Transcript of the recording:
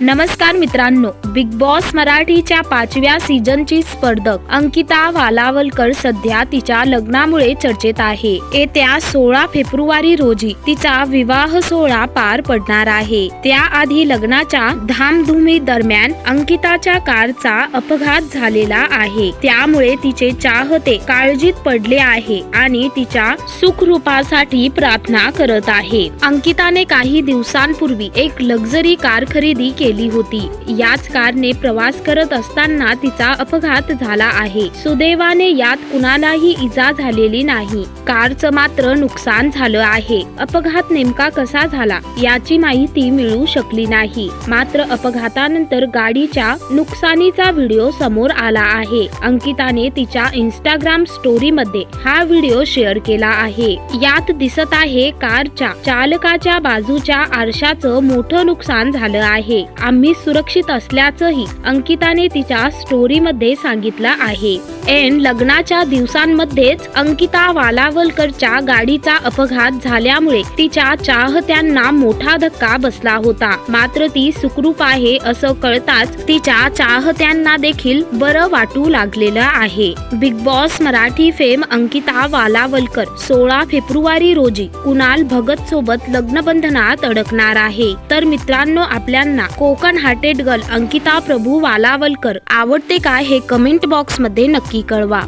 नमस्कार मित्रांनो big boss मराठीच्या पाचव्या सीझनची स्पर्धक अंकिता वालावलकर सध्या तिच्या लग्नामुळे चर्चेत आहे. येत्या सोळा फेब्रुवारी रोजी तिचा विवाह सोहळा पार पडणार आहे. त्याआधी लग्नाच्या धामधुमी दरम्यान अंकिताच्या कारचा अपघात झालेला आहे. त्यामुळे तिचे चाहते काळजीत पडले आहे आणि तिच्या सुखरूपासाठी प्रार्थना करत आहे. अंकिताने काही दिवसांपूर्वी एक लक्झरी कार खरेदी केली. होती. याच कारने प्रवास करत असताना तिचा अपघात झाला आहे. सुदैवाने यात कुणालाही इजा झालेली नाही. कारचं मात्र नुकसान झालं आहे. अपघात नेमका कसा झाला याची माहिती मिळू शकली नाही. मात्र अपघातानंतर गाडीच्या नुकसानीचा व्हिडिओ समोर आला आहे. अंकिताने तिच्या इंस्टाग्राम स्टोरी मध्ये हा व्हिडिओ शेअर केला आहे. यात दिसत आहे कारच्या चालकाच्या बाजूच्या आरशाचं मोठं नुकसान झालं आहे. आम्ही सुरक्षित असल्याचंही अंकिताने तिच्या स्टोरी मध्ये सांगितलं आहे. एन लग्नाच्या दिवसांमध्येच अंकिता वालावलकरच्या गाडीचा अपघात झाल्यामुळे तिच्या चाहत्यांना मोठा धक्का बसला होता. मात्र ती सुखरूप आहे असं कळताच तिच्या चाहत्यांना देखील बरं वाटू लागलेलं आहे. Big boss Marathi fame Ankita Walawalkar सोळा फेब्रुवारी रोजी कुणाल भगत सोबत लग्नबंधनात अडकणार आहे. तर मित्रांनो आपल्यांना कोकण हार्टेड गर्ल अंकिता प्रभू वालावलकर आवडते काय हे कमेंट बॉक्समध्ये नक्की कळवा.